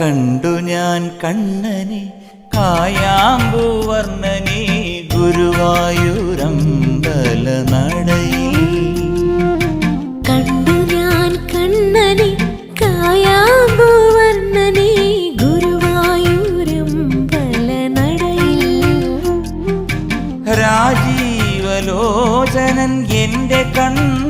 കണ്ടു ഞാൻ കണ്ണനെ കായാമ്പൂവർണനെ ഗുരുവായൂരമ്പല നടയിൽ. കണ്ടു ഞാൻ കണ്ണനെ കായാമ്പൂവർണനെ ഗുരുവായൂരമ്പല നടയിൽ. രാജീവലോചനൻ എന്റെ കണ്ണൻ